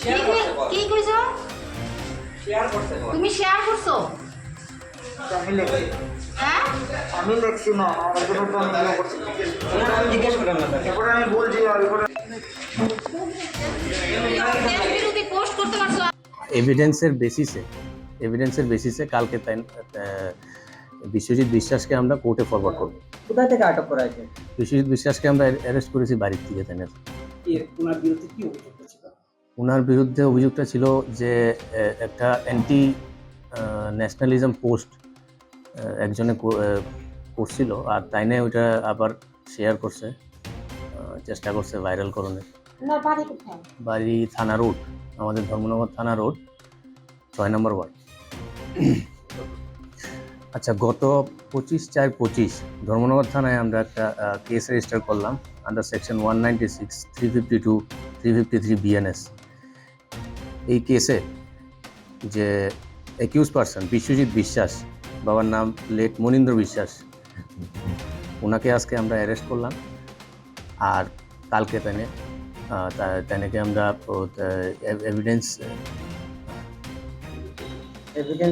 কি কইছো? শেয়ার তুমি শেয়ার করছ? আমি হ্যাঁ? আমি লেখছি না আমার কোনো তো আমি করছি আমি জিজ্ঞেস করলাম না এরপরে আমি বলছি আর এরপরে দেশ বিরোধী পোস্ট করতে পারছ? এভিডেন্সের বেসিসে এভিডেন্সের বেসিসে কালকে তাই বিশ্বজিৎ বিশ্বাসকে আমরা কোর্টে ফরওয়ার্ড করব। কোথায় থেকে আটক করা হয়েছে? বিশ্বজিৎ বিশ্বাসকে আমরা অ্যারেস্ট করেছি বাড়ির থেকে তাই এর ওনার বিরুদ্ধে কি অভিযোগ ওনার বিরুদ্ধে অভিযোগটা ছিল যে একটা অ্যান্টি ন্যাশনালিজম পোস্ট একজনে করছিল আর তাই নিয়ে ওইটা আবার শেয়ার করছে চেষ্টা করছে ভাইরাল করণের। বাড়ি বাড়ি থানা রোড আমাদের ধর্মনগর থানা রোড ছয় নম্বর ওয়ার্ড। আচ্ছা গত পঁচিশ চার পঁচিশ ধর্মনগর থানায় আমরা একটা কেস রেজিস্টার করলাম under section one ninety six three fifty two three fifty three BNS এই কেসে যে অ্যাকিউজ পার্সন বিশ্বজিৎ বিশ্বাস, বাবার নাম লেট মনীন্দ্র বিশ্বাস ওনাকে আজকে আমরা অ্যারেস্ট করলাম। আর কালকে তানে তেনেকে আমরা এভিডেন্স